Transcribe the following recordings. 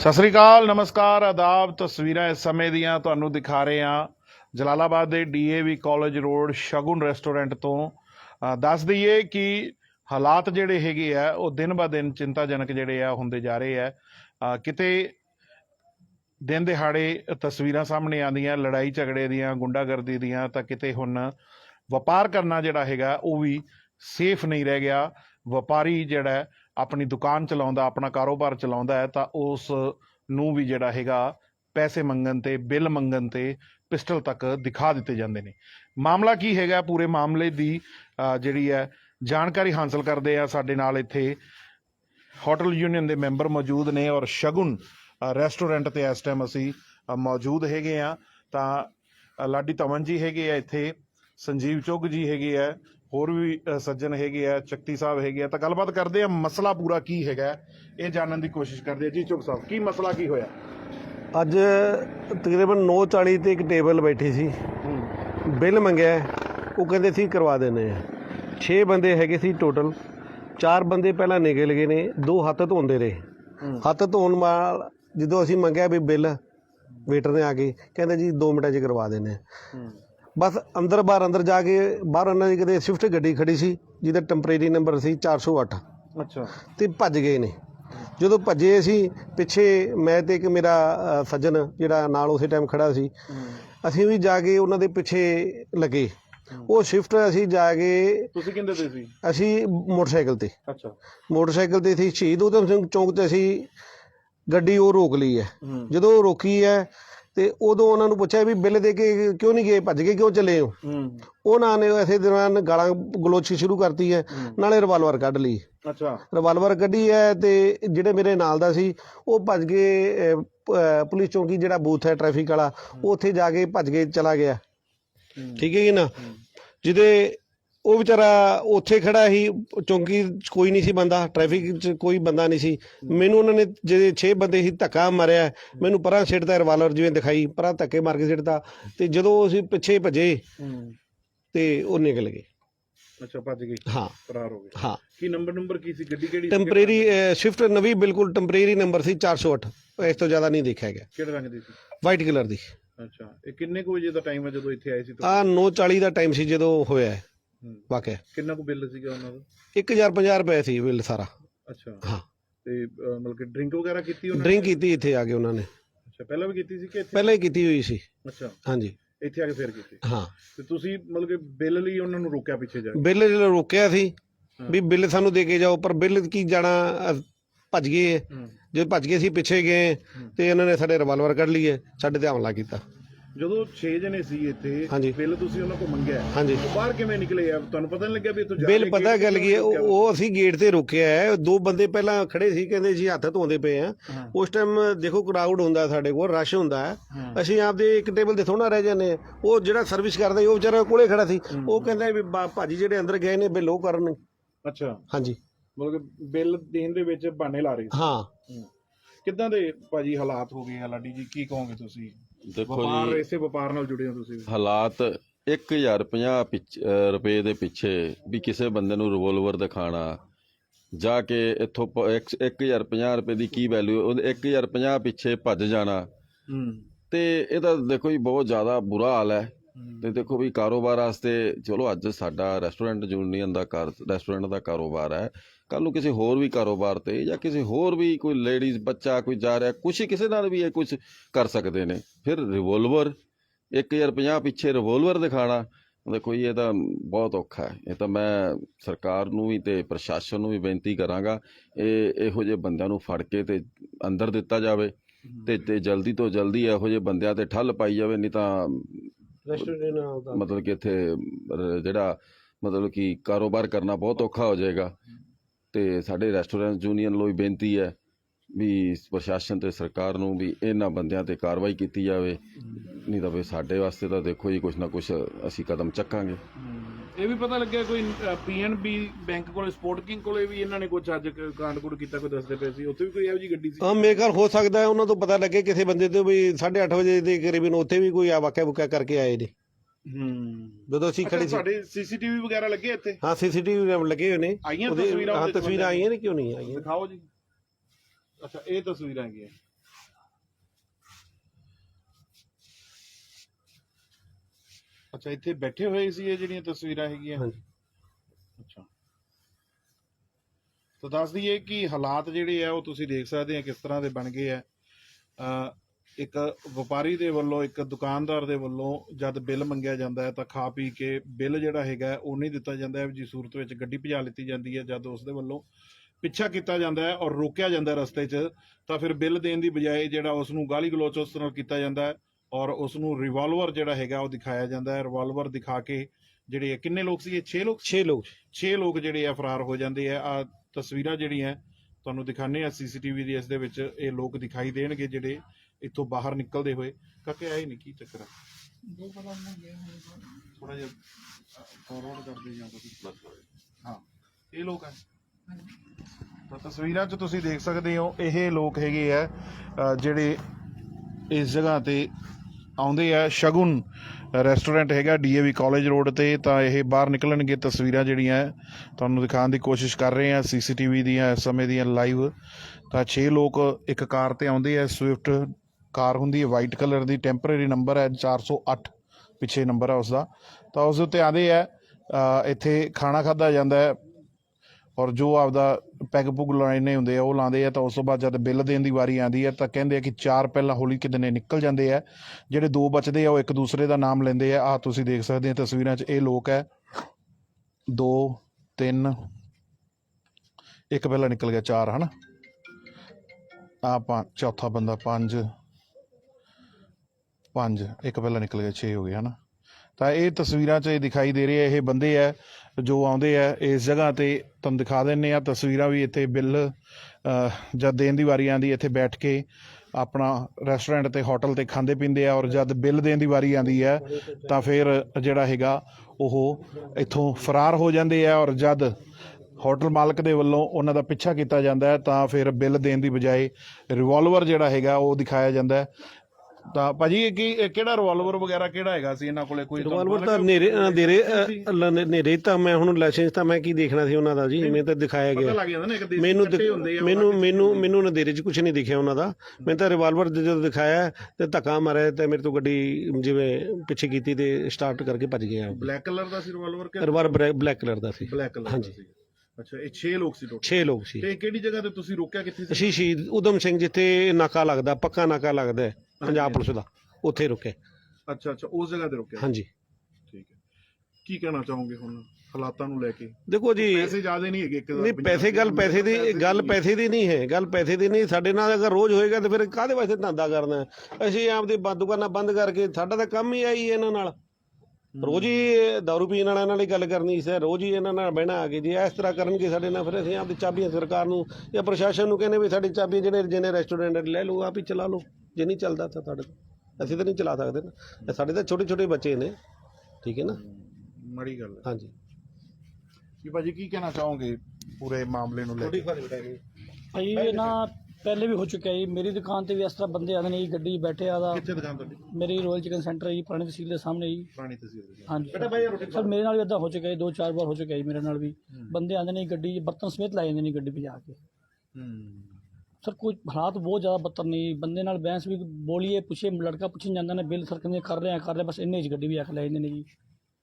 ਸਤਿ ਸ੍ਰੀ ਅਕਾਲ, ਨਮਸਕਾਰ, ਆਦਾਬ, ਤਸਵੀਰਾਂ ਇਸ ਸਮੇਂ ਦੀਆਂ ਤੁਹਾਨੂੰ ਦਿਖਾ ਰਹੇ ਹਾਂ। ਜਲਾਲਾਬਾਦ ਦੇ DAV college road Shagun restaurant ਤੋਂ ਦੱਸ ਦਈਏ ਕਿ ਹਾਲਾਤ ਜਿਹੜੇ ਹੈਗੇ ਆ, ਉਹ ਦਿਨ ਬਾ ਦਿਨ ਚਿੰਤਾਜਨਕ ਜਿਹੜੇ ਆ, ਹੁੰਦੇ ਜਾ ਰਹੇ ਆ। ਕਿਤੇ ਦਿਨ ਦਿਹਾੜੇ ਤਸਵੀਰਾਂ ਸਾਹਮਣੇ ਆਉਂਦੀਆਂ, ਲੜਾਈ ਝਗੜੇ ਦੀਆਂ, ਗੁੰਡਾਗਰਦੀ ਦੀਆਂ, ਤਾਂ ਕਿਤੇ ਹੁਣ ਵਪਾਰ ਕਰਨਾ ਜਿਹੜਾ ਹੈਗਾ, ਉਹ ਵੀ ਸੇਫ ਨਹੀਂ ਰਹਿ ਗਿਆ। ਵਪਾਰੀ ਜਿਹੜਾ ਆਪਣੀ ਦੁਕਾਨ ਚਲਾਉਂਦਾ, ਆਪਣਾ ਕਾਰੋਬਾਰ ਚਲਾਉਂਦਾ ਹੈ, ਤਾਂ ਉਸ ਨੂੰ ਵੀ ਜਿਹੜਾ ਹੈਗਾ ਪੈਸੇ ਮੰਗਣ ਤੇ, ਬਿੱਲ ਮੰਗਣ ਤੇ ਪਿਸਟਲ ਤੱਕ ਦਿਖਾ ਦਿੱਤੇ ਜਾਂਦੇ ਨੇ। ਮਾਮਲਾ ਕੀ ਹੈਗਾ ਪੂਰੇ ਮਾਮਲੇ ਦੀ ਜਿਹੜੀ ਹੈ, ਜਾਣਕਾਰੀ ਹਾਸਲ ਕਰਦੇ ਆ ਸਾਡੇ ਨਾਲ ਇੱਥੇ ਹੋਟਲ ਯੂਨੀਅਨ ਦੇ ਮੈਂਬਰ ਮੌਜੂਦ ਨੇ ਔਰ ਸ਼ਗੁਨ ਰੈਸਟੋਰੈਂਟ ਤੇ ਇਸ ਟਾਈਮ ਅਸੀਂ ਮੌਜੂਦ ਹੈਗੇ ਆ ਤਾਂ ਲਾਡੀ ਧਵਨ ਜੀ ਹੈਗੇ ਆ ਇੱਥੇ, ਸੰਜੀਵ ਚੁੱਗ ਜੀ ਹੈਗੇ ਆ ਹੋਰ ਵੀ ਸੱਜਣ ਹੈਗੇ ਆ ਚੱਕਤੀ ਸਾਹਿਬ ਹੈਗੇ ਆ ਤਾਂ ਗੱਲਬਾਤ ਕਰਦੇ ਆ ਮਸਲਾ ਪੂਰਾ ਕੀ ਹੈਗਾ ਇਹ ਜਾਣਨ ਦੀ ਕੋਸ਼ਿਸ਼ ਕਰਦੇ ਆ। ਜੀ ਚੁੱਗ ਸਾਹਿਬ ਕੀ ਮਸਲਾ ਕੀ ਹੋਇਆ? ਅੱਜ ਤਕਰੀਬਨ 9:40 ਤੇ ਇੱਕ ਟੇਬਲ ਬੈਠੀ ਸੀ। ਬਿੱਲ ਮੰਗਿਆ ਉਹ ਕਹਿੰਦੇ ਸੀ ਕਰਵਾ ਦੇਣੇ ਆ। 6 ਬੰਦੇ ਹੈਗੇ ਸੀ ਟੋਟਲ ਚਾਰ ਬੰਦੇ ਪਹਿਲਾਂ ਨਿਕਲ ਗਏ ਨੇ ਦੋ ਹੱਥ ਧੋਂਦੇ ਰਹੇ। ਹੱਥ ਧੋਣ ਨਾਲ ਜਦੋਂ ਅਸੀਂ ਮੰਗਿਆ ਵੀ ਬਿੱਲ ਵੇਟਰ ਨੇ ਆ ਕੇ ਕਹਿੰਦੇ ਜੀ 2 ਮਿੰਟਾਂ 'ਚ ਕਰਵਾ ਦੇਣੇ ਆ। ਬਸ ਅੰਦਰ ਬਾਹਰ ਅੰਦਰ ਜਾ ਕੇ ਬਾਹਰ ਉਹਨਾਂ ਦੀ ਕਿਤੇ ਸਵਿਫਟ ਗੱਡੀ ਖੜੀ ਸੀ ਜਿਹਦਾ ਟੈਂਪਰੇਰੀ ਨੰਬਰ ਸੀ 408 ਅੱਛਾ। ਤੇ ਭੱਜ ਗਏ ਨੇ। ਜਦੋਂ ਭੱਜੇ ਅਸੀਂ ਪਿੱਛੇ ਮੈਂ ਤੇ ਇੱਕ ਮੇਰਾ ਸੱਜਣ ਜਿਹੜਾ ਨਾਲ ਉਸੇ ਟਾਈਮ ਖੜਾ ਸੀ ਅਸੀਂ ਵੀ ਜਾ ਕੇ ਉਹਨਾਂ ਦੇ ਪਿੱਛੇ ਲੱਗੇ। ਉਹ ਸ਼ਿਫਟ ਅਸੀਂ ਜਾ ਕੇ ਤੁਸੀਂ ਕਿੰਦੇ ਤੇ ਸੀ? ਅਸੀਂ ਮੋਟਰਸਾਈਕਲ ਤੇ। ਅੱਛਾ। ਮੋਟਰਸਾਈਕਲ ਤੇ ਸੀ ਸ਼ਹੀਦ ਊਧਮ ਸਿੰਘ ਚੌਂਕ ਤੇ ਅਸੀਂ ਗੱਡੀ ਉਹ ਰੋਕ ਲਈ ਹੈ। ਹੂੰ। ਜਦੋਂ ਉਹ ਰੋਕੀ ਹੈ ਤੇ ਉਦੋਂ ਉਹਨਾਂ ਨੂੰ ਪੁੱਛਿਆ ਵੀ ਬਿੱਲ ਦੇ ਕੇ ਕਿਉਂ ਨਹੀਂ ਗਏ ਭੱਜ ਗਏ ਕਿਉਂ ਚੱਲੇ ਹੋ? ਉਹਨਾਂ ਨੇ ਐਸੇ ਦੌਰਾਨ ਗਾਲਾਂ ਗਲੋਚੀ ਸ਼ੁਰੂ ਕਰਤੀ ਹੈ ਨਾਲੇ ਰਿਵਾਲਵਰ ਕੱਢ ਲਈ। ਅੱਛਾ। ਰਿਵਾਲਵਰ ਕੱਢੀ ਹੈ ਤੇ ਜਿਹੜੇ ਮੇਰੇ ਨਾਲ ਦਾ ਸੀ ਉਹ ਭੱਜ ਕੇ ਪੁਲਿਸ ਚੌਂਕੀ ਜਿਹੜਾ ਬੂਥ ਹੈ ਟ੍ਰੈਫਿਕ ਵਾਲਾ ਉੱਥੇ ਜਾ ਕੇ ਭੱਜ ਕੇ ਚਲਾ ਗਿਆ। ਠੀਕ ਹੈ ਜੀ ਨਾ? ਜਿਹਦੇ ਉਹ ਵਿਚਾਰਾ ਉੱਥੇ ਖੜਾ ਸੀ ਚੌਂਕੀ 'ਚ ਕੋਈ ਨਹੀਂ ਸੀ ਬੰਦਾ ਟ੍ਰੈਫਿਕ 'ਚ ਕੋਈ ਬੰਦਾ ਨਹੀਂ ਸੀ। ਮੈਨੂੰ ਉਹਨਾਂ ਨੇ ਜਿਹੜੇ 6 ਬੰਦੇ ਸੀ ਧੱਕਾ ਮਾਰਿਆ ਮੈਨੂੰ ਪਰਾਂ ਸਿੱਟਦਾ ਰਿਵਾਲਵਰ ਜਿਵੇਂ ਦਿਖਾਈ ਪਰਾਂ ਧੱਕੇ ਮਾਰ ਕੇ ਸਿੱਟਦਾ। ਤੇ ਜਦੋਂ ਅਸੀਂ ਪਿੱਛੇ ਭੱਜੇ ਤੇ ਉਹ ਨਿਕਲ ਗਏ। ਅੱਛਾ ਭੱਜ ਗਈ ਹਾਂ। ਫਰਾਰ ਹੋ ਗਏ? ਹਾਂ। ਕੀ ਨੰਬਰ ਨੰਬਰ ਕੀ ਸੀ? ਗੱਡੀ ਕਿਹੜੀ? ਟੈਂਪਰੇਰੀ ਸ਼ਿਫਟ ਨਵੀਂ ਬਿਲਕੁਲ ਟੈਂਪਰੇਰੀ ਨੰਬਰ ਸੀ 408 ਇਸ ਤੋਂ ਜ਼ਿਆਦਾ ਨਹੀਂ ਦੇਖਿਆ ਗਿਆ। ਕਿਹੜੇ ਰੰਗ ਦੀ ਸੀ? ਵਾਈਟ ਕਲਰ ਦੀ। ਅੱਛਾ ਇਹ ਕਿੰਨੇ ਕੁ ਵਜੇ ਦਾ ਟਾਈਮ ਹੈ ਜਦੋਂ ਇੱਥੇ ਆਏ ਸੀ ਤੁਸੀਂ? ਆ 940 ਦਾ ਟਾਈਮ ਸੀ ਜਦੋਂ ਹੋਇਆ। ਵਾਕਿਆ ਕਿੰਨਾ ਕੁ ਬਿੱਲ ਸੀਗਾ ਉਹਨਾਂ ਦਾ? 1050 ਰੁਪਏ ਸੀ ਬਿੱਲ ਸਾਰਾ। ਅੱਛਾ। ਹਾਂ। ਤੇ ਮਤਲਬ ਕਿ ਡਰਿੰਕ ਵਗੈਰਾ ਕੀਤੀ ਉਹਨਾਂ ਡਰਿੰਕ ਕੀਤੀ ਇੱਥੇ ਆ ਕੇ ਉਹਨਾਂ ਨੇ। ਅੱਛਾ ਪਹਿਲਾਂ ਵੀ ਕੀਤੀ ਸੀ ਕਿ ਇੱਥੇ? ਪਹਿਲਾਂ ਹੀ ਕੀਤੀ ਹੋਈ ਸੀ। ਅੱਛਾ। ਹਾਂਜੀ। ਇੱਥੇ ਆ ਕੇ ਫੇਰ ਕੀਤੀ? ਹਾਂ। ਤੇ ਤੁਸੀਂ ਮਤਲਬ ਕਿ ਬਿੱਲ ਲਈ ਉਹਨਾਂ ਨੂੰ ਰੋਕਿਆ ਪਿੱਛੇ ਜਾ ਕੇ? ਬਿੱਲ ਜਿਹੜਾ ਰੋਕਿਆ ਸੀ। ਵੀ ਬਿੱਲ ਸਾਨੂੰ ਦੇ ਕੇ ਜਾਓ ਪਰ ਬਿੱਲ ਕੀ ਜਾਣਾ ਅ, ਭੱਜ ਗਏ। ਹੂੰ। ਜੇ ਭੱਜ ਗਏ ਸੀ ਪਿੱਛੇ ਗਏ ਤੇ ਇਹਨਾਂ ਨੇ ਸਾਡੇ ਰਿਵਾਲਵਰ ਕੱਢ ਲਈਏ ਸਾਡੇ ਤੇ ਹਮਲਾ ਕੀਤਾ। ਜਦੋਂ 6 ਜਣੇ ਸੀ ਇੱਥੇ ਹਾਂਜੀ। ਬਿੱਲ ਤੁਸੀਂ ਉਹਨਾਂ ਕੋਲ ਮੰਗਿਆ। ਹਾਂਜੀ। ਉਹ ਬਾਹਰ ਕਿਵੇਂ ਨਿਕਲੇ ਆ? ਤੁਹਾਨੂੰ ਪਤਾ ਨਹੀਂ ਲੱਗਿਆ ਵੀ ਇੱਥੋਂ ਜਾ ਬਿੱਲ ਕੇ ਪਤਾ gate ਗੱਲ ਕੀ ਹੈ ਉਹ ਉਹ ਅਸੀਂ ਗੇਟ ਤੇ ਰੁਕਿਆ ਹੈ। ਦੋ ਬੰਦੇ ਪਹਿਲਾਂ ਖੜੇ ਸੀ ਕਹਿੰਦੇ ਜੀ ਹੱਥ ਧੋਂਦੇ ਪਏ ਆ। ਹਾਂ। ਉਸ ਟਾਈਮ ਦੇਖੋ ਕਰਾਊਡ ਹੁੰਦਾ ਸਾਡੇ ਕੋਲ ਰਸ਼ ਹੁੰਦਾ ਹੈ। ਹਾਂ। ਅਸੀਂ ਆਪਦੇ ਇੱਕ ਟੇਬਲ ਤੇ ਥੋੜਾ ਰਹਿ ਜਾਂਦੇ ਹਾਂ। ਉਹ ਜਿਹੜਾ ਸਰਵਿਸ ਕਰਦਾ ਸੀ ਉਹ ਵਿਚਾਰਾ ਕੋਲੇ ਖੜਾ ਸੀ। ਉਹ ਕਹਿੰਦਾ ਵੀ ਬਾ- ਭਾਜੀ ਜਿਹੜੇ ਅੰਦਰ ਗਏ ਨੇ ਬਿੱਲ ਉਹ ਕਰਨ। ਅੱਛਾ। ਹਾਂਜੀ। ਮਤਲਬ ਕਿ ਬਿੱਲ ਦੇਣ ਦੇ ਵਿੱਚ ਬਹਾਨੇ ਲਾ ਰਹੇ ਸੀ। ਹਾਂ। ਕਿੱਦਾਂ ਦੇ ਭਾਜੀ ਹਾਲਾਤ ਹੋ ਗਏ ਆ ਲਾਡੀ ਜੀ? ਕੀ ਕਹੋਗੇ ਤੁਸੀਂ? ਦੇਖੋ ਵਪਾਰ ਜੀ। ਇਸੇ ਵਪਾਰ ਨਾਲ ਜੁੜੇ ਹੋ ਤੁਸੀਂ। ਹਾਲਾਤ 1050 ਪਿੱਛ- ਅਹ ਰੁਪਏ ਦੇ ਪਿੱਛੇ ਵੀ ਕਿਸੇ ਬੰਦੇ ਨੂੰ ਰਿਵੋਲਵਰ ਦਿਖਾਣਾ ਜਾ ਕੇ ਇੱਥੋਂ 1050 ਰੁਪਏ ਦੀ ਕੀ ਵੈਲਿਊ ਉਹ 1050 ਪਿੱਛੇ ਭੱਜ ਜਾਣਾ। ਹੂੰ। ਤੇ ਇਹਦਾ ਦੇਖੋ ਜੀ ਬਹੁਤ ਜ਼ਿਆਦਾ ਬੁਰਾ ਹਾਲ ਹੈ। ਤੇ ਦੇਖੋ ਵੀ ਕਾਰੋਬਾਰ ਵਾਸਤੇ, ਚਲੋ ਅੱਜ ਸਾਡਾ ਰੈਸਟੋਰੈਂਟ ਯੂਨੀਅਨ ਦਾ ਕਾਰ ਰੈਸਟੋਰੈਂਟ ਦਾ ਕਾਰੋਬਾਰ ਹੈ। ਕੱਲ ਨੂੰ ਕਿਸੇ ਹੋਰ ਵੀ ਕਾਰੋਬਾਰ ਤੇ ਜਾਂ ਕਿਸੇ ਹੋਰ ਵੀ ਕੋਈ ਲੇਡੀਜ਼ ਬੱਚਾ ਕੋਈ ਜਾ ਰਿਹਾ, ਕੁਛ ਕਿਸੇ ਨਾਲ ਵੀ ਇਹ ਕੁਝ ਕਰ ਸਕਦੇ ਨੇ। ਫਿਰ ਰਿਵੋਲਵਰ 1050 ਪਿੱਛੇ ਰਿਵੋਲਵਰ ਦਿਖਾਣਾ, ਦੇਖੋ ਜੀ, ਇਹ ਤਾਂ ਬਹੁਤ ਔਖਾ ਹੈ। ਇਹ ਤਾਂ ਮੈਂ ਸਰਕਾਰ ਨੂੰ ਵੀ ਤੇ ਪ੍ਰਸ਼ਾਸਨ ਨੂੰ ਵੀ ਬੇਨਤੀ ਕਰਾਂਗਾ, ਇਹ ਇਹੋ ਜਿਹੇ ਬੰਦਿਆਂ ਨੂੰ ਫੜ ਕੇ ਤੇ ਅੰਦਰ ਦਿੱਤਾ ਜਾਵੇ ਤੇ ਤੇ ਜਲਦੀ ਤੋਂ ਜਲਦੀ ਇਹੋ ਜਿਹੇ ਬੰਦਿਆਂ ਤੇ ਠੱਲ ਪਾਈ ਜਾਵੇ, ਨਹੀਂ ਤਾਂ ਰੈਸਟੋਰੈਂਟ ਮਤਲਬ ਕਿ ਇੱਥੇ ਜਿਹੜਾ ਮਤਲਬ ਕਿ ਕਾਰੋਬਾਰ ਕਰਨਾ ਬਹੁਤ ਔਖਾ ਹੋ ਜਾਏਗਾ। ਤੇ ਸਾਡੇ ਰੈਸਟੋਰੈਂਟ ਯੂਨੀਅਨ ਲਈ ਬੇਨਤੀ ਹੈ ਵੀ ਪ੍ਰਸ਼ਾਸਨ ਤੇ ਸਰਕਾਰ ਨੂੰ ਵੀ ਇਹਨਾਂ ਬੰਦਿਆਂ ਤੇ ਕਾਰਵਾਈ ਕੀਤੀ ਜਾਵੇ। ਨਹੀਂ ਤਾਂ ਵੀ ਸਾਡੇ ਵਾਸਤੇ ਤਾਂ ਦੇਖੋ ਜੀ ਕੁਛ ਨਾ ਕੁਛ ਅਸੀਂ ਕਦਮ ਚੱਕਾਂਗੇ। ਇਹ ਵੀ ਪਤਾ ਲੱਗਿਆ ਕੋਈ ਪੀਐਨਬੀ ਬੈਂਕ ਕੋਲੇ ਸਪੋਰਟ ਕਿੰਗ ਕੋਲੇ ਵੀ ਇਹਨਾਂ ਨੇ ਕੁਝ ਅੱਜ ਕਾਂਡਕੂਡ ਕੀਤਾ ਕੋਈ ਦੱਸਦੇ ਪਏ ਸੀ? ਉੱਥੇ ਵੀ ਕੋਈ ਇਹੋ ਜਿਹੀ ਗੱਡੀ ਸੀ? ਹਾਂ ਖਿਆਲ ਹੋ ਸਕਦਾ ਹੈ ਉਹਨਾਂ ਤੋਂ ਪਤਾ ਲੱਗੇ ਕਿਸੇ ਬੰਦੇ ਤੋਂ ਵੀ 8:30 ਵਜੇ ਦੇ ਕਰੀਬਨ ਉੱਥੇ ਵੀ ਕੋਈ ਆ ਵਾਕਿਆ ਵੁਕਿਆ ਕਰਕੇ ਆਏ ਨੇ। ਹੂੰ। ਜਦੋਂ ਅਸੀਂ ਖੜੇ ਸੀ। ਸਾਡੇ ਸੀਸੀਟੀਵੀ ਵਗੈਰਾ ਲੱਗੇ ਇੱਥੇ? ਹਾਂ ਸੀਸੀਟੀਵੀ ਲੱਗੇ ਹੋਏ ਨੇ। ਆਈਆਂ ਹਾਂ ਤਸਵੀਰਾਂ ਆਈਆਂ ਨੇ ਕਿਉਂ ਨਹੀਂ ਆਈਆਂ? ਦਿਖਾਓ ਜੀ। ਅੱਛਾ ਇਹ ਤਸਵੀਰਾਂ ਹੈਗੀਆਂ। ਅੱਛਾ ਇੱਥੇ ਬੈਠੇ ਹੋਏ ਸੀ ਇਹ ਜਿਹੜੀਆਂ ਤਸਵੀਰਾਂ ਹੈਗੀਆਂ? ਹਾਂਜੀ। ਅੱਛਾ। ਤਾਂ ਦੱਸ ਦਈਏ ਕਿ ਹਾਲਾਤ ਜਿਹੜੇ ਆ ਉਹ ਤੁਸੀਂ ਦੇਖ ਸਕਦੇ ਆ ਕਿਸ ਤਰ੍ਹਾਂ ਦੇ ਬਣ ਗਏ ਆ। ਅ, ਇੱਕ ਵਪਾਰੀ ਦੇ ਵੱਲੋਂ ਇੱਕ ਦੁਕਾਨਦਾਰ ਦੇ ਵੱਲੋਂ ਜਦ ਬਿੱਲ ਮੰਗਿਆ ਜਾਂਦਾ ਹੈ ਤਾਂ ਖਾ ਪੀ ਕੇ ਬਿੱਲ ਜਿਹੜਾ ਹੈਗਾ ਉਹ ਨਹੀਂ ਦਿੱਤਾ ਜਾਂਦਾ ਹੈ। ਜੀ ਸੂਰਤ ਵਿੱਚ ਗੱਡੀ ਭਜਾ ਲਿੱਤੀ ਜਾਂਦੀ ਹੈ ਜਦ ਉਸ ਦੇ ਵੱਲੋਂ ਪਿੱਛਾ ਕੀਤਾ ਜਾਂਦਾ ਹੈ ਔਰ ਰੋਕਿਆ ਜਾਂਦਾ ਰਸਤੇ 'ਚ ਤਾਂ ਫਿਰ ਬਿੱਲ ਦੇਣ ਦੀ ਬਜਾਏ ਜਿਹੜਾ ਉਸ ਨੂੰ ਗਾਲੀ ਗਲੋਚ ਉਸ ਨਾਲ ਕੀਤਾ ਜਾਂਦਾ ਹੈ। ਔਰ ਉਸ ਨੂੰ ਰਿਵਾਲਵਰ ਜਿਹੜਾ ਹੈਗਾ ਉਹ ਦਿਖਾਇਆ ਜਾਂਦਾ ਹੈ। ਰਿਵਾਲਵਰ ਦਿਖਾ ਕੇ ਜਿਹੜੇ ਇਹ ਕਿੰਨੇ ਲੋਕ ਸੀ ਇਹ 6 ਲੋਕ? 6 ਲੋਕ। 6 ਲੋਕ ਜਿਹੜੇ ਆ ਫਰਾਰ ਹੋ ਜਾਂਦੇ ਆ। ਆ ਤਸਵੀਰਾਂ ਜਿਹੜੀਆਂ ਤੁਹਾਨੂੰ ਦਿਖਾਣੇ ਆ ਸੀਸੀਟੀਵੀ ਦੀ ਇਸ ਦੇ ਵਿੱਚ ਇਹ ਲੋਕ ਦਿਖਾਈ ਦੇਣਗੇ ਜਿਹੜੇ ਇੱਥੋਂ ਬਾਹਰ ਨਿਕਲਦੇ ਹੋਏ। ਕਾਕੇ ਆਏ ਨਹੀਂ ਕੀ ਚੱਕਰ ਆ? ਥੋੜਾ ਜਿਹਾ ਫਾਰਵਰਡ ਕਰਦੇ ਜਾਂ ਤੁਸੀਂ। ਹਾਂ। ਇਹ ਲੋਕ ਆ। ਤਾਂ ਤਸਵੀਰਾਂ 'ਚ ਤੁਸੀਂ ਦੇਖ ਸਕਦੇ ਹੋ ਇਹ ਲੋਕ ਹੈਗੇ ਆ ਜਿਹੜੇ ਇਸ ਜਗ੍ਹਾ ਤੇ ਆਉਂਦੇ ਆ। ਸ਼ਗੁਨ ਰੈਸਟੋਰੈਂਟ ਹੈਗਾ ਡੀਏਵੀ ਕਾਲਜ ਰੋਡ ਤੇ, ਤਾਂ ਇਹ ਬਾਹਰ ਨਿਕਲਣਗੇ ਤਸਵੀਰਾਂ ਜਿਹੜੀਆਂ ਤੁਹਾਨੂੰ ਦਿਖਾਉਣ ਦੀ ਕੋਸ਼ਿਸ਼ ਕਰ ਰਹੇ ਆ। ਸੀਸੀਟੀਵੀ ਦੀਆਂ ਇਸ ਸਮੇਂ ਦੀਆਂ ਲਾਈਵ। ਤਾਂ 6 ਲੋਕ ਇੱਕ ਕਾਰ ਤੇ ਆਉਂਦੇ ਆ। ਸਵਿਫਟ ਕਾਰ ਹੁੰਦੀ ਹੈ, ਵਾਈਟ ਕਲਰ ਦੀ। ਟੈਂਪਰੇਰੀ ਨੰਬਰ ਹੈ 408 ਪਿੱਛੇ ਨੰਬਰ ਹੈ ਉਸ ਦਾ ਤਾਂ ਉਸ ਦੇ ਉੱਤੇ ਆਂਦੇ ਆ। ਇੱਥੇ ਖਾਣਾ ਖਾਦਾ ਜਾਂਦਾ ਹੈ। ਔਰ ਜੋ ਆਪਦਾ ਪੈਗ ਪੁਗ ਲਾਣੇ ਹੁੰਦੇ ਆ, ਉਹ ਲਾਉਂਦੇ ਆ ਤਾਂ ਉਸ ਤੋਂ ਬਾਅਦ ਜਦ ਬਿੱਲ ਦੇਣ ਦੀ ਵਾਰੀ ਆਉਂਦੀ ਹੈ ਤਾਂ ਕਹਿੰਦੇ ਆ ਕਿ ਚਾਰ ਪਹਿਲਾਂ ਹੌਲੀ ਕਿ ਦਿਨੇ ਨਿਕਲ ਜਾਂਦੇ ਆ। ਜਿਹੜੇ ਦੋ ਬਚਦੇ ਆ, ਉਹ ਇੱਕ ਦੂਸਰੇ ਦਾ ਨਾਮ ਲੈਂਦੇ ਆ। ਆ ਤੁਸੀਂ ਦੇਖ ਸਕਦੇ ਆ ਤਸਵੀਰਾਂ 'ਚ ਇਹ ਲੋਕ ਹੈ ਦੋ, ਤਿੰਨ, ਇੱਕ ਪਹਿਲਾਂ ਨਿਕਲ ਗਿਆ ਚਾਰ, ਹਨਾ? ਆ ਪੰਜ ਚੌਥਾ ਬੰਦਾ ਪੰਜ ਪੰਜ, ਇੱਕ ਪਹਿਲਾਂ ਨਿਕਲ ਗਿਆ 6 ਹੋ ਗਏ, ਹਨਾ? ਤਾਂ ਇਹ ਤਸਵੀਰਾਂ 'ਚ ਇਹ ਦਿਖਾਈ ਦੇ ਰਹੇ ਆ, ਇਹ ਬੰਦੇ ਆ, ਜੋ ਆਉਂਦੇ ਆ ਇਸ ਜਗ੍ਹਾ ਤੇ, ਤੁਹਾਨੂੰ ਦਿਖਾ ਦਿੰਨੇ ਆ ਤਸਵੀਰਾਂ ਵੀ ਇੱਥੇ ਬਿੱਲ ਜਦ ਦੇਣ ਦੀ ਵਾਰੀ ਆਂਦੀ ਇੱਥੇ ਬੈਠ ਕੇ ਆਪਣਾ ਰੈਸਟੋਰੈਂਟ ਤੇ ਹੋਟਲ ਤੇ ਖਾਂਦੇ ਪੀਂਦੇ ਆ ਔਰ ਜਦ ਬਿੱਲ ਦੇਣ ਦੀ ਵਾਰੀ ਆਂਦੀ ਹੈ ਤਾਂ ਫਿਰ ਜਿਹੜਾ ਹੈਗਾ ਉਹ ਇੱਥੋਂ ਫਰਾਰ ਹੋ ਜਾਂਦੇ ਆ ਔਰ ਜਦ ਹੋਟਲ ਮਾਲਕ ਦੇ ਵੱਲੋਂ ਉਹਨਾਂ ਦਾ ਪਿੱਛਾ ਕੀਤਾ ਜਾਂਦਾ ਹੈ, ਤਾਂ ਫਿਰ ਬਿੱਲ ਦੇਣ ਦੀ ਬਜਾਏ ਰਿਵਾਲਵਰ ਜਿਹੜਾ ਹੈਗਾ ਉਹ ਦਿਖਾਇਆ ਜਾਂਦਾ ਤਾਂ ਭਾਜੀ ਇਹ ਕੀ ਇਹ ਕਿਹੜਾ ਰਿਵਾਲਵਰ ਵਗੈਰਾ ਕਿਹੜਾ ਹੈਗਾ ਸੀ ਇਹਨਾਂ ਕੋਲੇ? ਕੋਈ ਤੁਹਾਨੂੰ ਰਿਵਾਲਵਰ ਪਤਾ ਤਾਂ ਲੱਗਿਆ? ਨੇਰੇ ਨੇਰੇ ਨੇਰੇ ਤਾਂ ਮੈਂ ਹੁਣ ਲਾਇਸੈਂਸ ਤਾਂ ਮੈਂ ਕੀ ਦੇਖਣਾ ਸੀ ਉਹਨਾਂ ਦਾ ਜੀ ਮੈਂ ਤਾਂ ਦਿਖਾਇਆ ਪਤਾ ਗਿਆ। ਲੱਗ ਜਾਂਦਾ ਨਾ ਇੱਕ ਦੇਸੀ ਮੈਨੂੰ ਕੱਟੇ ਦਿਖ- ਹੁੰਦੇ ਆ ਮੈਨੂੰ ਮੈਨੂੰ ਮੈਨੂੰ ਨਦੇਰੇ 'ਚ ਕੁਝ ਨਹੀਂ ਦਿਖਿਆ ਉਹਨਾਂ ਦਾ। ਮੈਂ ਤਾਂ ਰਿਵਾਲਵਰ ਜਦੋਂ ਦਿਖਾਇਆ ਤੇ ਧੱਕਾ ਮਾਰਿਆ ਤੇ ਮੇਰੇ ਤੋਂ ਗੱਡੀ ਜਿਵੇਂ ਪਿੱਛੇ ਕੀਤੀ ਤੇ ਸਟਾਰਟ ਕਰਕੇ ਭੱਜ ਗਿਆ। ਬਲੈਕ ਕਲਰ ਦਾ ਸੀ ਰਿਵਾਲਵਰ ਕਿ ਰਿਵਾਲਵਰ ਬਲੈਕ ਕਲਰ ਦਾ ਸੀ। ਬਲੈਕ ਕਲਰ ਦਾ। ਸੀ ਅੱਛਾ ਇਹ 6 ਲੋਕ ਸੀ ਟੋਟਲ 6 ਲੋਕ ਸੀ। ਤੇ ਕਿਹੜੀ ਜਗ੍ਹਾ ਤੇ ਤੁਸੀਂ ਰੋਕਿਆ ਕਿੱਥੇ ਸੀ? ਅਸੀਂ ਸ਼ਹੀਦ ਉਦਮ ਸਿੰਘ ਜਿੱਥੇ ਨਾਕਾ ਲੱਗਦਾ ਪੱਕਾ ਨਾਕਾ ਲੱਗਦਾ ਹੈ, ਪੰਜਾਬ ਪੁਲਿਸ ਦਾ ਉੱਥੇ ਰੁਕੇ। ਅੱਛਾ ਅੱਛਾ ਉਸ ਜਗ੍ਹਾ ਤੇ ਰੋਕਿਆ ਹਾਂਜੀ। ਠੀਕ ਹੈ। ਕੀ ਕਹਿਣਾ ਚਾਹੋਗੇ ਹੁਣ ਹਾਲਾਤਾਂ ਨੂੰ ਲੈ ਕੇ? ਦੇਖੋ ਜੀ ਪੈਸੇ ਜ਼ਿਆਦਾ ਨਹੀਂ ਹੈਗੇ ਇੱਕ ਨਹੀਂ ਪੈਸੇ ਗੱਲ ਪੈਸੇ ਦੀ ਗੱਲ ਪੈਸੇ ਦੀ ਨਹੀਂ ਹੈ ਗੱਲ ਪੈਸੇ ਦੀ ਨਹੀਂ। ਸਾਡੇ ਨਾਲ ਅਗਰ ਰੋਜ਼ ਹੋਏਗਾ ਤਾਂ ਫਿਰ ਕਾਹਦੇ ਵਾਸਤੇ ਧੰਦਾ ਕਰਨਾ ਹੈ? ਅਸੀਂ ਆਪਦੀ ਬੰਦ ਦੁਕਾਨਾਂ ਬੰਦ ਕਰਕੇ ਸਾਡਾ ਤਾਂ ਕੰਮ ਹੀ ਆਈ ਇਹਨਾਂ ਨਾਲ। ਰੋਜ਼ ਹੀ ਦਾਰੂ ਪੀਣ ਵਾਲਿਆਂ ਨਾਲ ਹੀ ਗੱਲ ਕਰਨੀ ਸੀ ਰੋਜ਼ ਹੀ ਇਹਨਾਂ ਨਾਲ ਬਹਿਣਾ ਆ ਕੇ ਜੇ। ਇਸ ਤਰ੍ਹਾਂ ਕਰਨਗੇ ਸਾਡੇ ਨਾਲ ਫਿਰ ਅਸੀਂ ਆਪਦੀ ਚਾਬੀਆਂ ਸਰਕਾਰ ਨੂੰ ਜਾਂ ਪ੍ਰਸ਼ਾਸਨ ਨੂੰ ਕਹਿੰਦੇ ਵੀ ਸਾਡੀ ਚਾਬੀਆਂ ਜਿਹੜੇ ਜਿਹਨੇ ਰੈਸਟੋਰੈਂਟ ਲੈ ਲਓ ਆਪ ਹੀ ਚਲਾ ਲਓ। ਜੇ ਨਹੀਂ ਚੱਲਦਾ ਤਾਂ ਤੁਹਾਡੇ ਤੋਂ। ਅਸੀਂ ਤਾਂ ਨਹੀਂ ਚਲਾ ਸਕਦੇ ਨਾ। ਇਹ ਸਾਡੇ ਤਾਂ ਛੋਟੇ ਛੋਟੇ ਬੱਚੇ ਨੇ। ਠੀਕ ਹੈ ਨਾ? ਮੜੀ ਗੱਲ ਹੈ। ਹਾਂਜੀ। ਕੀ ਭਾਜੀ ਕੀ ਕਹਿਣਾ ਚਾਹੋਗੇ ਪੂਰੇ ਮਾਮਲੇ ਨੂੰ ਲੈ ਕੇ? ਭਾਈ ਇਹ ਨਾ ਪਹਿਲੇ ਵੀ ਹੋ ਚੁੱਕਿਆ ਜੀ। ਮੇਰੀ ਦੁਕਾਨ ਤੇ ਵੀ ਇਸ ਤਰ੍ਹਾਂ ਬੰਦੇ ਆਉਂਦੇ ਨੇ ਜੀ ਗੱਡੀ 'ਚ ਬੈਠੇ ਆਦਾ ਕਿੱਥੇ ਦੁਕਾਨ ਤੁਹਾਡੀ? ਮੇਰੀ ਰੋਇਲ ਚਿਕਨ ਸੈਂਟਰ ਹੈ ਜੀ ਪੁਰਾਣੀ ਤਹਿਸੀਲ ਦੇ ਸਾਹਮਣੇ ਜੀ। ਪੁਰਾਣੀ ਤਹਿਸੀਲ ਦੀ ਹਾਂਜੀ। ਸਰ ਮੇਰੇ ਨਾਲ ਵੀ ਇਦਾਂ ਹੋ ਚੁੱਕਿਆ ਜੀ ਦੋ ਚਾਰ ਵਾਰ ਹੋ ਚੁੱਕਿਆ ਜੀ ਮੇਰੇ ਨਾਲ ਵੀ। ਬੰਦੇ ਆਉਂਦੇ ਨੇ ਜੀ ਗੱਡੀ 'ਚ ਬਰਤਨ ਸਮੇਤ ਲਾਏ ਜਾਂਦੇ ਨੇ ਗੱਡੀ 'ਤੇ ਜਾ ਕੇ। ਹੂੰ। ਸਰ ਕੋਈ ਹਾਲਾਤ ਬਹੁਤ ਜ਼ਿਆਦਾ ਬੱਤਰ ਨਹੀਂ ਬੰਦੇ ਨਾਲ ਬਹਿਸ ਵੀ ਬੋਲੀਏ ਪੁੱਛੇ ਲੜਕਾ ਪੁੱਛਣ ਜਾਂਦਾ ਨੇ ਬਿੱਲ ਸਰ ਕਹਿੰਦੇ ਕਰ ਰਹੇ ਆ ਕਰ ਰਹੇ ਬਸ ਇੰਨੇ 'ਚ ਗੱਡੀ ਵੀ ਆ ਕੇ ਲੈ ਜਾਂਦੇ ਨੇ ਜੀ।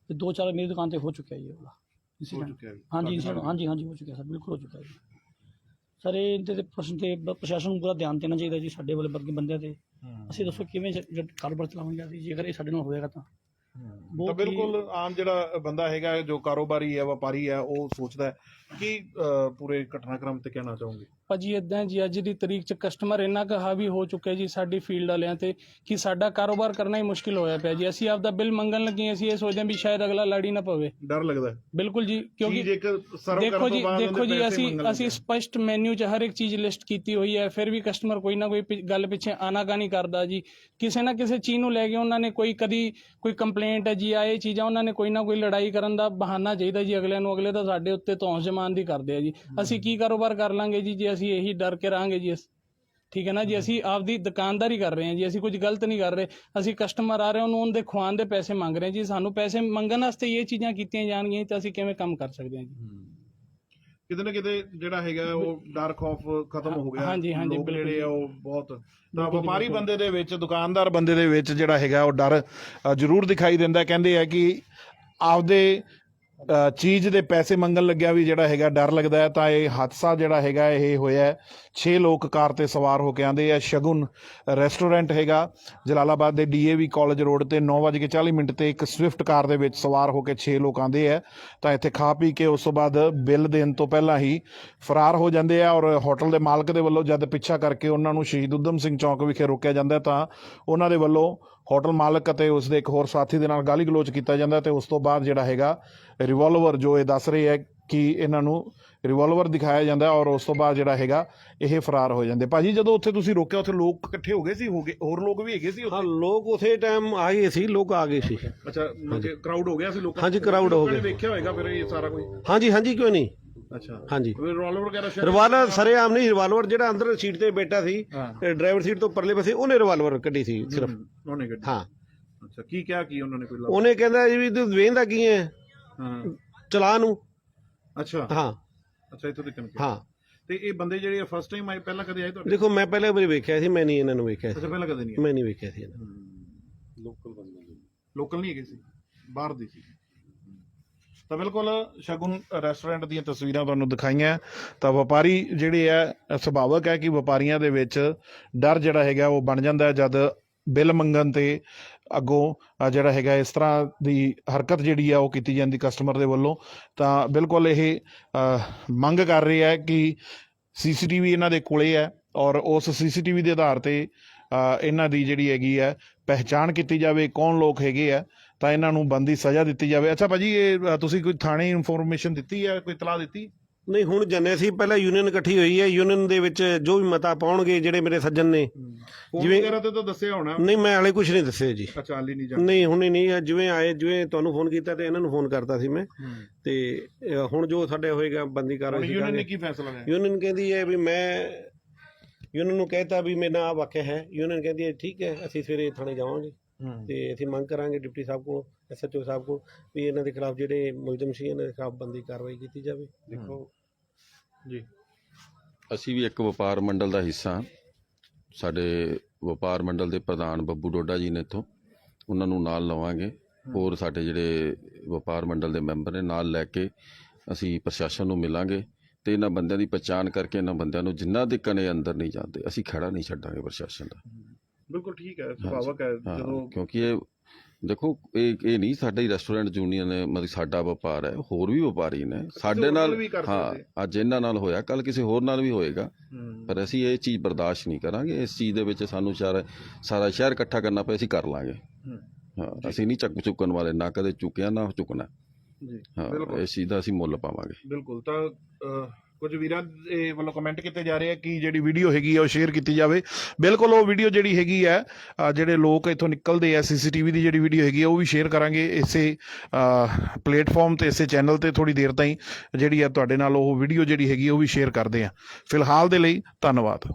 ਤੇ ਦੋ ਚਾਰ ਮੇਰੀ ਦੁਕਾਨ ਤੇ ਹੋ ਚੁੱਕਿਆ ਜੀ ਜੀ। ਹਾਂਜੀ ਹਾਂਜੀ ਹਾਂਜੀ ਹੋ ਚੁੱਕਿਆ ਸਰ ਬਿਲਕੁਲ ਹੋ ਚੁੱਕਿਆ ਜੀ। ਸਰ ਇਹ ਇਹਦੇ ਤੇ ਪ੍ਰਸ਼ਨ ਤੇ ਬ- ਪ੍ਰਸ਼ਾਸਨ ਨੂੰ ਪੂਰਾ ਧਿਆਨ ਦੇਣਾ ਚਾਹੀਦਾ ਜੀ ਸਾਡੇ ਵਾਲੇ ਵਰਗੇ ਬੰਦਿਆਂ ਤੇ। ਅਸੀਂ ਦੱਸੋ ਕਿਵੇਂ ਜ- ਜ- ਕਾਰੋਬਾਰ ਚਲਾਵਾਂਗੇ ਅਸੀਂ ਜੇਕਰ ਇਹ ਸਾਡੇ ਨਾਲ ਹੋਏਗਾ ਤਾਂ। ਤਾਂ ਬਹੁਤ ਹੀ- ਬਿਲਕੁਲ ਆਮ ਜਿਹੜਾ ਬੰਦਾ ਹੈਗਾ ਜੋ ਕਾਰੋਬਾਰੀ ਹੈ ਵਪਾਰੀ ਹੈ ਉਹ ਸੋਚਦਾ ਹੈ ਕਿ ਪੂਰੇ ਘਟਨਾਕ੍ਰਮ ਤੇ ਕਹਿਣਾ ਚਾਹੋਗੇ? ਭਾਜੀ ਇਦਾਂ ਜੀ ਅੱਜ ਦੀ ਤਰੀਕ 'ਚ ਕਸਟਮਰ ਇੰਨਾ ਕੁ ਹਾਵੀ ਹੋ ਚੁੱਕਿਆ ਜੀ ਸਾਡੀ ਫੀਲਡ ਵਾਲਿਆਂ ਤੇ ਕਿ ਸਾਡਾ ਕਾਰੋਬਾਰ ਕਰਨਾ ਹੀ ਮੁਸ਼ਕਿਲ ਹੋਇਆ ਪਿਆ ਜੀ। ਅਸੀਂ ਆਪਦਾ ਬਿੱਲ ਮੰਗਣ ਲੱਗੇ ਅਸੀਂ ਇਹ ਸੋਚਦੇ ਹਾਂ ਵੀ ਸ਼ਾਇਦ ਅਗਲਾ ਲੜੀ ਨਾ ਪਵੇ। ਡਰ ਲੱਗਦਾ ਬਿਲਕੁਲ ਜੀ ਕਿਉਂਕਿ ਜੇ ਸਰਵ ਦੇਖੋ ਕਰਨ ਤੋਂ ਜੀ ਬਾਅਦ ਦੇਖੋ ਜੀ ਅਸੀਂ ਅਸੀਂ। ਸਪਸ਼ਟ ਮੈਨੂ 'ਚ ਹਰ ਇੱਕ ਚੀਜ਼ ਲਿਸਟ ਕੀਤੀ ਹੋਈ ਹੈ ਫਿਰ ਵੀ ਕਸਟਮਰ ਕੋਈ ਨਾ ਕੋਈ ਪਿ- ਗੱਲ ਪਿੱਛੇ ਆਨਾਕਾਨੀ ਕਰਦਾ ਜੀ। ਕਿਸੇ ਨਾ ਕਿਸੇ ਚੀਜ਼ ਨੂੰ ਲੈ ਕੇ ਉਹਨਾਂ ਨੇ ਕੋਈ ਕਦੀ ਕੋਈ ਕੰਪਲੇਂਟ ਹੈ ਜੀ ਆ ਇਹ ਚੀਜ਼ਾਂ ਉਹਨਾਂ ਨੇ ਕੋਈ ਨਾ ਕੋਈ ਲੜਾਈ ਕਰਨ ਦਾ ਬਹਾਨਾ ਚਾਹੀਦਾ ਜੀ ਅਗਲਿਆਂ ਨੂੰ ਅਗਲੇ ਤਾਂ ਸਾਡੇ ਉੱਤੇ ਧੌਂਸ ਜਮਾਨ ਦੀ ਕਰਦੇ ਆ ਜੀ। ਅਸੀਂ ਕੀ ਕਾਰੋਬਾਰ ਕਰ ਲਾਂਗੇ ਜੀ ਜੇ ਅਸੀਂ ਇਹੀ ਡਰ ਕੇ ਰਹਾਂਗੇ ਜੀ ਅਸ- ਠੀਕ ਹੈ ਨਾ ਜੀ ਅਸੀਂ ਆਪਦੀ ਦੁਕਾਨਦਾਰੀ ਕਰ ਰਹੇ ਹਾਂ ਜੀ ਅਸੀਂ ਕੁਝ ਗਲਤ ਨਹੀਂ ਕਰ ਰਹੇ। ਅਸੀਂ ਕਸਟਮਰ ਆ ਰਹੇ ਉਹਨੂੰ ਉਹਦੇ ਖਵਾਉਣ ਦੇ ਪੈਸੇ ਮੰਗ ਰਹੇ ਹਾਂ ਜੀ ਸਾਨੂੰ ਪੈਸੇ ਮੰਗਣ ਵਾਸਤੇ ਇਹ ਚੀਜ਼ਾਂ ਕੀਤੀਆਂ ਜਾਣਗੀਆਂ ਤਾਂ ਅਸੀਂ ਕਿਵੇਂ ਕੰਮ ਕਰ ਸਕਦੇ ਹਾਂ ਜੀ। ਕਿਤੇ ਨਾ ਕਿਤੇ ਜਿਹੜਾ ਹੈਗਾ ਉਹ ਡਰ ਖੌਫ ਖਤਮ ਹੋ ਗਿਆ। ਹਾਂਜੀ, ਹਾਂਜੀ, ਲੋਕ ਬਿਲਕੁਲ। ਜਿਹੜੇ ਆ ਉਹ ਬਹੁਤ ਤਾਂ ਵਪਾਰੀ ਬੰਦੇ ਦੇ ਵਿੱਚ ਦੁਕਾਨਦਾਰ ਬੰਦੇ ਦੇ ਵਿੱਚ ਜਿਹੜਾ ਹੈਗਾ ਉਹ ਡਰ ਅ, ਜ਼ਰੂਰ ਦਿਖਾਈ ਦਿੰਦਾ। ਕਹਿੰਦੇ ਆ ਕਿ ਆਪਦੇ ਚੀਜ਼ ਦੇ ਪੈਸੇ ਮੰਗਣ ਲੱਗਿਆ ਵੀ ਜਿਹੜਾ ਹੈਗਾ ਡਰ ਲੱਗਦਾ ਹੈ, ਤਾਂ ਇਹ ਹਾਦਸਾ ਜਿਹੜਾ ਹੈਗਾ ਇਹ ਹੋਇਆ 6 ਲੋਕ ਕਾਰ ਤੇ ਸਵਾਰ ਹੋ ਕੇ ਆਂਦੇ ਆ। ਸ਼ਗੁਨ ਰੈਸਟੋਰੈਂਟ ਹੈਗਾ, ਜਲਾਲਾਬਾਦ ਦੇ ਡੀਏਵੀ ਕਾਲਜ ਰੋਡ ਤੇ 9:40 ਮਿੰਟ ਤੇ ਇੱਕ ਸਵਿਫਟ ਕਾਰ ਦੇ ਵਿੱਚ ਸਵਾਰ ਹੋ ਕੇ 6 ਲੋਕ ਆਂਦੇ ਆ। ਤਾਂ ਇੱਥੇ ਖਾ ਪੀ ਕੇ ਉਸ ਤੋਂ ਬਾਅਦ ਬਿੱਲ ਦੇਣ ਤੋਂ ਪਹਿਲਾਂ ਹੀ ਫਰਾਰ ਹੋ ਜਾਂਦੇ ਆ ਔਰ ਹੋਟਲ ਦੇ ਮਾਲਕ ਦੇ ਵੱਲੋਂ ਜਦ ਪਿੱਛਾ ਕਰਕੇ ਉਹਨਾਂ ਨੂੰ ਸ਼ਹੀਦ ਉਦਮ ਸਿੰਘ ਚੌਂਕ ਵਿਖੇ ਰੋਕਿਆ ਜਾਂਦਾ ਤਾਂ ਉਹਨਾਂ ਦੇ ਵੱਲੋਂ ਹੋਟਲ ਮਾਲਕ ਅਤੇ ਉਸ ਦੇ ਇੱਕ ਹੋਰ ਸਾਥੀ ਦੇ ਨਾਲ ਗਾਲੀ ਗਲੋਚ ਕੀਤਾ ਜਾਂਦਾ ਤੇ ਉਸ ਤੋਂ ਬਾਅਦ ਜਿਹੜਾ ਹੈਗਾ ਰਿਵਾਲਵਰ ਜੋ ਇਹ ਦੱਸ ਰਹੇ ਹੈ ਕਿ ਇਹਨਾਂ ਨੂੰ ਰਿਵਾਲਵਰ ਦਿਖਾਇਆ ਜਾਂਦਾ ਔਰ ਉਸ ਤੋਂ ਬਾਅਦ ਜਿਹੜਾ ਹੈਗਾ ਇਹ ਫਰਾਰ ਹੋ ਜਾਂਦੇ। ਭਾਜੀ ਜਦੋਂ ਉੱਥੇ ਤੁਸੀਂ ਰੋਕਿਆ ਉੱਥੇ ਲੋਕ ਇਕੱਠੇ ਹੋ ਗਏ ਸੀ ਹੋ ਗਏ ਹੋਰ ਲੋਕ ਵੀ ਹੈਗੇ ਸੀ ਹਾਂ ਲੋਕ ਉਸੇ ਟਾਈਮ ਆ ਗਏ ਸੀ ਲੋਕ ਆ ਗਏ ਸੀ। ਅੱਛਾ ਕਰਾਊਡ ਹੋ ਗਿਆ ਸੀ ਲੋਕਾਂ ਹਾਂਜੀ, crowd ਹੋ ਗਿਆ। ਵੇਖਿਆ ਹੋਏਗਾ ਫਿਰ ਇਹ ਸਾਰਾ ਕੁਝ? ਹਾਂਜੀ ਹਾਂਜੀ ਕਿਉਂ ਨਹੀਂ? ਅੱਛਾ। ਹਾਂਜੀ। ਰਿਵਾਲਵਰ ਵਗੈਰਾ ਰਿਵਾਲਵਰ ਸਰੇਆਮ ਨਹੀਂ ਰਿਵਾਲਵਰ ਜਿਹੜਾ ਅੰਦਰ ਸੀਟ ਤੇ ਬੈਠਾ ਸੀ ਹਾਂ। ਡਰਾਈਵਰ ਸੀਟ ਤੋਂ ਪਰਲੇ ਪਾਸੇ ਉਹਨੇ ਰਿਵਾਲਵਰ ਕੱਢੀ ਸੀ ਸਿਰਫ। ਉਹਨੇ ਗੱਡੀ ਹਾਂ। ਅੱਛਾ ਕੀ ਕਿਹਾ ਕੀ ਉਹਨਾਂ ਨੇ ਕੋਈ ਉਹਨੇ ਕਹਿੰਦਾ ਜੀ ਵੀ ਤੂੰ ਵੇਂਦਾ ਕੀ ਹੈ ਹਾਂ। ਚਲਾ ਨੂੰ। ਅੱਛਾ। ਹਾਂ। ਅੱਛਾ ਇੱਥੋਂ ਤੱਕ ਹਾਂ। ਤੇ ਇਹ ਬੰਦੇ ਜਿਹੜੇ ਫਸਟ ਟਾਈਮ ਆਏ ਪਹਿਲਾਂ ਕਦੇ ਆਏ ਤੁਹਾਡੇ? ਦੇਖੋ ਮੈਂ ਪਹਿਲੇ ਵਾਰੀ ਵੇਖਿਆ ਸੀ ਮੈਂ ਨਹੀਂ ਇਹਨਾਂ ਨੂੰ ਵੇਖਿਆ ਅੱਛਾ ਸੀ ਪਹਿਲਾਂ ਕਦੇ ਨਹੀਂ ਆਏ? ਮੈਂ ਨਹੀਂ ਵੇਖਿਆ ਸੀ ਇਹਨਾਂ ਨੂੰ। ਲੋਕਲ ਨਹੀਂ ਹੈਗੇ ਸੀ? ਬਾਹਰ ਦੇ ਸੀ? ਤਾਂ ਬਿਲਕੁਲ ਸ਼ਗੁਨ ਰੈਸਟੋਰੈਂਟ ਦੀਆਂ ਤਸਵੀਰਾਂ ਤੁਹਾਨੂੰ ਦਿਖਾਈਆਂ। ਤਾਂ ਵਪਾਰੀ ਜਿਹੜੇ ਆ ਸੁਭਾਵਕ ਹੈ ਕਿ ਵਪਾਰੀਆਂ ਦੇ ਵਿੱਚ ਡਰ ਜਿਹੜਾ ਹੈਗਾ ਉਹ ਬਣ ਜਾਂਦਾ ਹੈ, ਜਦ ਬਿੱਲ ਮੰਗਣ ਤੇ ਅੱਗੋਂ ਜਿਹੜਾ ਹੈਗਾ ਇਸ ਤਰ੍ਹਾਂ ਦੀ ਹਰਕਤ ਜਿਹੜੀ ਆ ਉਹ ਕੀਤੀ ਜਾਂਦੀ ਕਸਟਮਰ ਦੇ ਵੱਲੋਂ। ਤਾਂ ਬਿਲਕੁਲ ਇਹ ਮੰਗ ਕਰ ਰਹੇ ਹੈ ਕਿ ਸੀਸੀਟੀਵੀ ਇਹਨਾਂ ਦੇ ਕੋਲੇ ਹੈ ਔਰ ਉਸ ਸੀਸੀਟੀਵੀ ਦੇ ਆਧਾਰ ਤੇ ਇਹਨਾਂ ਦੀ ਜਿਹੜੀ ਹੈਗੀ ਹੈ, ਪਹਿਚਾਣ ਕੀਤੀ ਜਾਵੇ ਕੌਣ ਲੋਕ ਹੈਗੇ ਆ। ਤਾਂ ਇਹਨਾਂ ਨੂੰ ਬੰਦੀ ਸਜ਼ਾ ਦਿੱਤੀ ਜਾਵੇ। ਅੱਛਾ ਭਾਜੀ ਇਹ ਤੁਸੀਂ ਕੋਈ ਥਾਣੇ ਇਨਫੋਰਮੇਸ਼ਨ ਦਿੱਤੀ ਹੈ ਕੋਈ ਇਤਲਾਹ ਦਿੱਤੀ? ਨਹੀਂ ਹੁਣ ਜੰਨੇ ਸੀ ਪਹਿਲਾਂ ਯੂਨੀਅਨ ਇਕੱਠੀ ਹੋਈ ਹੈ ਯੂਨੀਅਨ ਦੇ ਵਿੱਚ ਜੋ ਵੀ ਮਤਾ ਪਾਉਣਗੇ ਜਿਹੜੇ ਮੇਰੇ ਸੱਜਣ ਨੇ। ਜਿਵੇਂ- ਵਗੈਰਾ ਤੇ ਤਾਂ ਦੱਸਿਆ ਹੋਣਾ। ਨਹੀਂ ਮੈਂ ਹਾਲੇ ਕੁਝ ਨਹੀਂ ਦੱਸਿਆ ਜੀ। ਅੱਛਾ ਹਾਲੀ ਨਹੀਂ ਜਾ ਨਹੀਂ ਹੁਣੇ ਨਹੀਂ ਜਿਵੇਂ ਆਏ ਜਿਵੇਂ ਤੁਹਾਨੂੰ ਫੋਨ ਕੀਤਾ ਤੇ ਇਹਨਾਂ ਨੂੰ ਫੋਨ ਕਰਤਾ ਸੀ ਮੈਂ। ਤੇ ਹੁਣ ਜੋ ਸਾਡੇ ਹੋਏਗਾ ਬੰਦੀ ਕਾਰਵਾਈ ਯੂਨੀਅਨ ਨੇ ਕੀ ਫੈਸਲਾ ਲਿਆ? ਯੂਨੀਅਨ ਕਹਿੰਦੀ ਹੈ ਵੀ ਮੈਂ ਯੂਨੀਅਨ ਨੂੰ ਕਹਿਤਾ ਵੀ ਮੇਰੇ ਆ ਵਾਕਿਆ ਹੈ। ਯੂਨੀਅਨ ਕਹਿੰਦੀ ਹੈ ਠੀਕ ਹੈ ਅਸੀਂ ਸਵੇਰੇ ਥਾਣੇ ਜਾਵਾਂਗੇ। ਤੇ ਅਸੀਂ ਮੰਗ ਕਰਾਂਗੇ ਡਿਪਟੀ ਸਾਹਿਬ ਕੋਲ ਐਸਐਚਓ ਸਾਹਿਬ ਕੋਲ ਵੀ ਇਹਨਾਂ ਦੇ ਖਿਲਾਫ ਜਿਹੜੇ ਮੁਲਜ਼ਮ ਸੀ ਇਹਨਾਂ ਦੇ ਖਿਲਾਫ ਬੰਦੀ ਕਾਰਵਾਈ ਕੀਤੀ ਜਾਵੇ। ਦੇਖੋ ਜੀ। ਅਸੀਂ ਵੀ ਇੱਕ ਵਪਾਰ ਮੰਡਲ ਦਾ ਹਿੱਸਾ ਹਾਂ। ਸਾਡੇ ਵਪਾਰ ਮੰਡਲ ਦੇ ਪ੍ਰਧਾਨ ਬੱਬੂ ਡੋਡਾ ਜੀ ਨੇ ਇੱਥੋਂ ਉਹਨਾਂ ਨੂੰ ਨਾਲ ਲਵਾਂਗੇ। ਹੋਰ ਸਾਡੇ ਜਿਹੜੇ ਵਪਾਰ ਮੰਡਲ ਦੇ ਮੈਂਬਰ ਨੇ ਨਾਲ ਲੈ ਕੇ ਅਸੀਂ ਪ੍ਰਸ਼ਾਸਨ ਨੂੰ ਮਿਲਾਂਗੇ ਤੇ ਇਹਨਾਂ ਬੰਦਿਆਂ ਦੀ ਪਛਾਣ ਕਰਕੇ ਇਹਨਾਂ ਬੰਦਿਆਂ ਨੂੰ ਜਿੰਨਾ ਤੱਕ ਇਹ ਅੰਦਰ ਨਹੀਂ ਜਾਂਦੇ ਅਸੀਂ ਖੜਾ ਨਹੀਂ ਛੱਡਾਂਗੇ ਪ੍ਰਸ਼ਾਸਨ ਦਾ। ਬਿਲਕੁਲ ਠੀਕ ਹੈ ਸੁਭਾਵਕ ਹੈ ਹਾਂ, ਜਦੋਂ ਕਿਉਂਕਿ ਇਹ ਦੇਖੋ ਇਹ ਇਹ ਨਹੀਂ ਸਾਡਾ ਹੀ ਰੈਸਟੋਰੈਂਟ ਯੂਨੀਅਨ ਹੈ ਮਤਲਬ ਸਾਡਾ ਵਪਾਰ ਹੈ ਹੋਰ ਵੀ ਵਪਾਰੀ ਨੇ ਸਾਡੇ ਹੋਰ ਨਾਲ ਵੀ ਕਰ ਹਾਂ। ਅੱਜ ਇਹਨਾਂ ਨਾਲ ਹੋਇਆ ਕੱਲ ਕਿਸੇ ਹੋਰ ਨਾਲ ਵੀ ਹੋਏਗਾ। ਪਰ ਅਸੀਂ ਇਹ ਚੀਜ਼ ਬਰਦਾਸ਼ਤ ਨਹੀਂ ਕਰਾਂਗੇ ਇਸ ਚੀਜ਼ ਦੇ ਵਿੱਚ ਸਾਨੂੰ ਸਾਰਾ ਸਾਰਾ ਸ਼ਹਿਰ ਇਕੱਠਾ ਕਰਨਾ ਪਏ ਅਸੀਂ ਕਰ ਲਾਂਗੇ ਹੂੰ। ਹਾਂ ਅਸੀਂ ਨਹੀਂ ਚੱਕ ਚੁੱਕਣ ਵਾਲੇ ਨਾ ਕਦੇ ਚੁੱਕਿਆ ਨਾ ਚੁੱਕਣਾ ਜੀ ਹਾਂ ਬਿਲਕੁਲ ਇਸ ਚੀਜ਼ ਦਾ ਅਸੀਂ ਮੁੱਲ ਪਾਵਾਂਗੇ ਬਿਲਕੁਲ ਤਾਂ ਅਹ, ਕੁਝ ਵੀਰਾਂ ਦੇ ਵੱਲੋਂ ਕਮੈਂਟ ਕੀਤੇ ਜਾ ਰਹੇ ਆ ਕਿ ਜਿਹੜੀ ਵੀਡੀਓ ਹੈਗੀ ਆ ਉਹ ਸ਼ੇਅਰ ਕੀਤੀ ਜਾਵੇ। ਬਿਲਕੁਲ ਉਹ ਵੀਡੀਓ ਜਿਹੜੀ ਹੈਗੀ ਆ ਜਿਹੜੇ ਲੋਕ ਇੱਥੋਂ ਨਿਕਲਦੇ ਆ ਸੀਸੀਟੀਵੀ ਦੀ ਜਿਹੜੀ ਵੀਡੀਓ ਹੈਗੀ ਆ, ਉਹ ਵੀ ਸ਼ੇਅਰ ਕਰਾਂਗੇ ਇਸੇ ਪਲੇਟਫਾਰਮ ਤੇ, ਇਸੇ ਚੈਨਲ ਤੇ ਥੋੜੀ ਦੇਰ ਤਾਈਂ ਜਿਹੜੀ ਆ ਤੁਹਾਡੇ ਨਾਲ ਉਹ ਵੀਡੀਓ ਜਿਹੜੀ ਹੈਗੀ ਉਹ ਵੀ ਸ਼ੇਅਰ ਕਰਦੇ ਆ। ਫਿਲਹਾਲ ਦੇ ਲਈ ਧੰਨਵਾਦ।